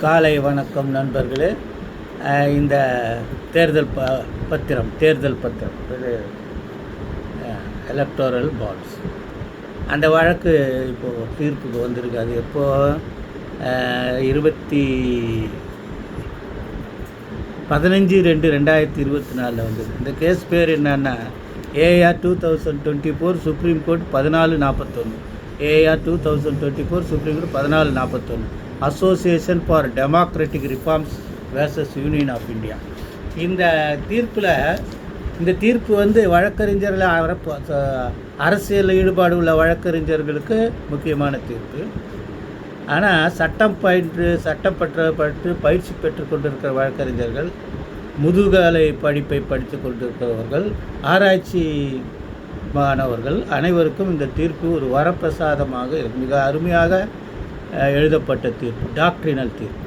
காலை வணக்கம் நண்பர்களே. இந்த தேர்தல் ப பத்திரம் தேர்தல் பத்திரம் இது எலக்டோரல் பாண்ட்ஸ் அந்த வழக்கு இப்போது தீர்ப்புக்கு வந்திருக்கு அது எப்போ இருபத்தி பதினஞ்சு ரெண்டு ரெண்டாயிரத்தி இருபத்தி நாலில் வந்தது. இந்த கேஸ் பேர் என்னென்னா AR two thousand twenty four supreme court பதினாலு நாற்பத்தொன்று AR two thousand twenty four supreme court பதினாலு நாற்பத்தொன்று association for democratic reforms versus union of India இந்த தீர்ப்பில் இந்த தீர்ப்பு வந்து வழக்கறிஞர்கள் அரசியல் ஈடுபாடு உள்ள வழக்கறிஞர்களுக்கு முக்கியமான தீர்ப்பு. ஆனால் சட்டம் பயின்று சட்டம் பெற்ற பற்று பயிற்சி பெற்று கொண்டிருக்கிற வழக்கறிஞர்கள் முதுகலை படிப்பை படித்து கொண்டிருக்கிறவர்கள் ஆராய்ச்சி மாணவர்கள் அனைவருக்கும் இந்த தீர்ப்பு ஒரு வரப்பிரசாதமாக மிக அருமையாக எழுதப்பட்ட தீர்ப்பு டாக்ட்ரினல் தீர்ப்பு.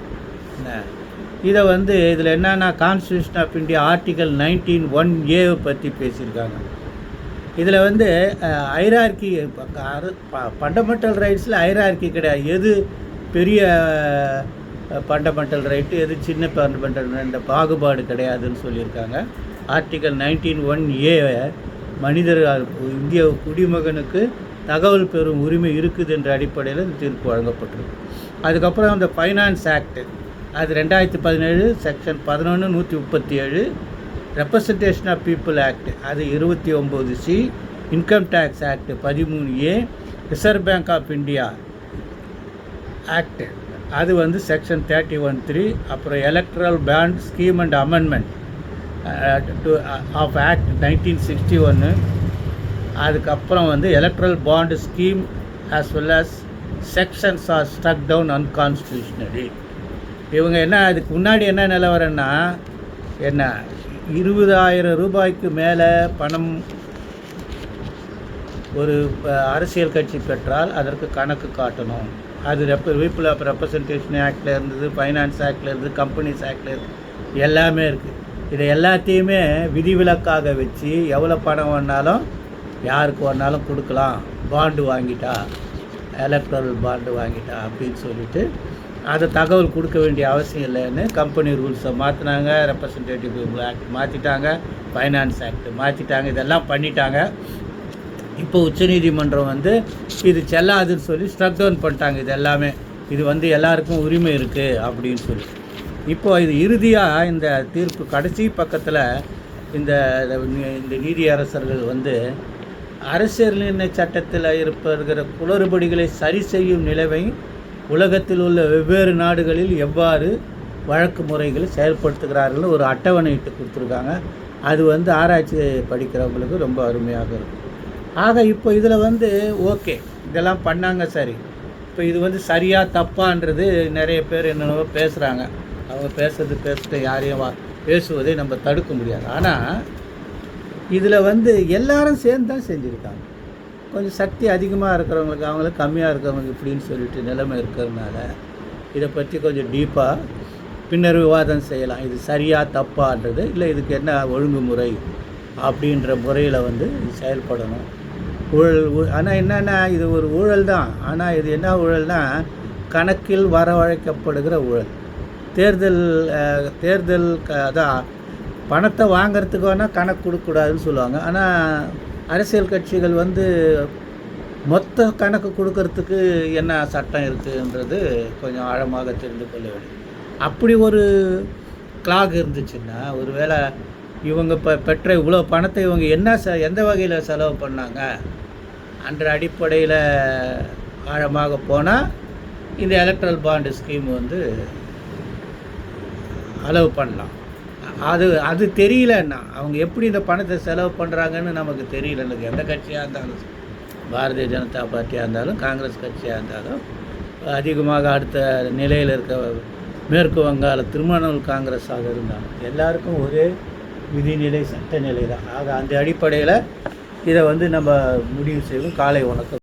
இதை வந்து இதில் என்னென்னா constitution of India article nineteen one ஏவை பற்றி பேசியிருக்காங்க. இதில் வந்து ஐரார்கி ஃபண்டமெண்டல் ரைட்ஸில் ஐரார்கி கிடையாது. எது பெரிய ஃபண்டமெண்டல் ரைட்டு எது சின்ன ஃபண்டமெண்டல் ரைட் பாகுபாடு கிடையாதுன்னு சொல்லியிருக்காங்க. ஆர்டிகல் நைன்டீன் ஒன் ஏ மனிதர் இந்திய குடிமகனுக்கு தகவல் பெறும் உரிமை இருக்குது என்ற அடிப்படையில் இந்த தீர்ப்பு வழங்கப்பட்டிருக்கு. அதுக்கப்புறம் அந்த ஃபைனான்ஸ் ஆக்ட் அது ரெண்டாயிரத்தி பதினேழு செக்ஷன் பதினொன்று நூற்றி முப்பத்தி ஏழு ரெப்ரசன்டேஷன் ஆஃப் பீப்புள் ஆக்ட் அது இருபத்தி ஒம்பது சி இன்கம் டேக்ஸ் ஆக்ட் பதிமூணு A reserve bank of India act அது வந்து செக்ஷன் தேர்ட்டி ஒன் த்ரீ அப்புறம் electoral bond scheme and amendment to of act nineteen sixty ஒன்று அதுக்கப்புறம் வந்து electoral bond scheme as well as sections are struck down unconstitutional இவங்க என்ன அதுக்கு முன்னாடி என்ன நிலவரன்னா என்ன இருபதாயிரம் ரூபாய்க்கு மேலே பணம் ஒரு அரசியல் கட்சி பெற்றால் அதற்கு கணக்கு காட்டணும். அது ரெப்ப பீப்புள் ஆஃப் ரெப்ரசன்டேஷன் ஆக்டில் இருந்தது ஃபைனான்ஸ் ஆக்டில் இருந்தது கம்பெனிஸ் ஆக்டில் இருக்குது எல்லாமே இருக்குது இதை எல்லாத்தையுமே விதிவிலக்காக வச்சு எவ்வளோ பணம் வேணாலும் யாருக்கு வேணாலும் கொடுக்கலாம். பாண்டு வாங்கிட்டா எலக்ட்ரல் பாண்டு வாங்கிட்டா அப்படின்னு சொல்லிட்டு அதை தகவல் கொடுக்க வேண்டிய அவசியம் இல்லைன்னு கம்பெனி ரூல்ஸை மாற்றினாங்க ரெப்ரசன்டேட்டிவ் ஆக்ட் மாற்றிட்டாங்க ஃபைனான்ஸ் ஆக்ட் மாற்றிட்டாங்க இதெல்லாம் பண்ணிட்டாங்க. இப்போ உச்சநீதிமன்றம் வந்து இது செல்லாதுன்னு சொல்லி ஸ்ட்ரக் டவுன் பண்ணிட்டாங்க இது எல்லாமே இது வந்து எல்லாருக்கும் உரிமை இருக்குது அப்படின்னு சொல்லி. இப்போ இது இறுதியாக இந்த தீர்ப்பு கடைசி பக்கத்தில் இந்த இந்த நீதியரசர்கள் வந்து அரசியல் நிர்ணய சட்டத்தில் இருப்பகிற குளறுபடிகளை சரி செய்யும் நிலைமை உலகத்தில் உள்ள வெவ்வேறு நாடுகளில் எவ்வாறு வழக்கு முறைகளை செயல்படுத்துகிறார்கள்னு ஒரு அட்டவணையிட்டு கொடுத்துருக்காங்க. அது வந்து ஆராய்ச்சி படிக்கிறவங்களுக்கு ரொம்ப அருமையாக இருக்கும். ஆக இப்போ இதில் வந்து ஓகே இதெல்லாம் பண்ணாங்க சரி. இப்போ இது வந்து சரியாக தப்பான்றது நிறைய பேர் என்னென்னவோ பேசுகிறாங்க அவங்க பேசுறது பேசிட்டு யாரையும் வா பேசுவதை நம்ம தடுக்க முடியாது. ஆனால் இதில் வந்து எல்லாரும் சேர்ந்து தான் செஞ்சுருக்காங்க. கொஞ்சம் சக்தி அதிகமாக இருக்கிறவங்களுக்கு அவங்களுக்கு கம்மியாக இருக்கிறவங்களுக்கு இப்படின்னு சொல்லிட்டு நிலைமை இருக்கிறதுனால இதை பற்றி கொஞ்சம் டீப்பாக பின்னர் விவாதம் செய்யலாம். இது சரியாக தப்பான்றது இல்லை இதுக்கு என்ன ஒழுங்குமுறை அப்படின்ற முறையில் வந்து இது செயல்படணும். ஊழல் ஆனால் என்னென்னா இது ஒரு ஊழல் தான். ஆனால் இது என்ன ஊழல்னா கணக்கில் வரவழைக்கப்படுகிற ஊழல். தேர்தல் தேர்தல் அதான் பணத்தை வாங்குறதுக்கு வேணால் கணக்கு கொடுக்கக்கூடாதுன்னு சொல்லுவாங்க. ஆனால் அரசியல் கட்சிகள் வந்து மொத்த கணக்கு கொடுக்கறதுக்கு என்ன சட்டம் இருக்குன்றது கொஞ்சம் ஆழமாக தெரிந்து கொள்ள வேண்டும். அப்படி ஒரு கிளாக் இருந்துச்சுன்னா ஒருவேளை இவங்க இப்போ பெற்ற இவ்வளோ பணத்தை இவங்க என்ன செ எந்த வகையில் செலவு பண்ணாங்க? அன்ற அடிப்படையில் ஆழமாக போனால் இந்த எலக்ட்ரல் பாண்டு ஸ்கீம் வந்து அளவு பண்ணலாம். அது அது தெரியலன்னா அவங்க எப்படி இந்த பணத்தை செலவு பண்ணுறாங்கன்னு நமக்கு தெரியல. எனக்கு எந்த கட்சியாக இருந்தாலும் பாரதிய ஜனதா பார்ட்டியாக இருந்தாலும் காங்கிரஸ் கட்சியாக இருந்தாலும் அதிகமாக அடுத்த நிலையில் இருக்க மேற்கு வங்காள திரிணாமுல் காங்கிரஸாக இருந்தாலும் எல்லாருக்கும் ஒரே விதிநிலை சட்டநிலை தான் ஆக அந்த அடிப்படையில் இதை வந்து நம்ம முடிவு செய்வோம். காலை உணக்கம்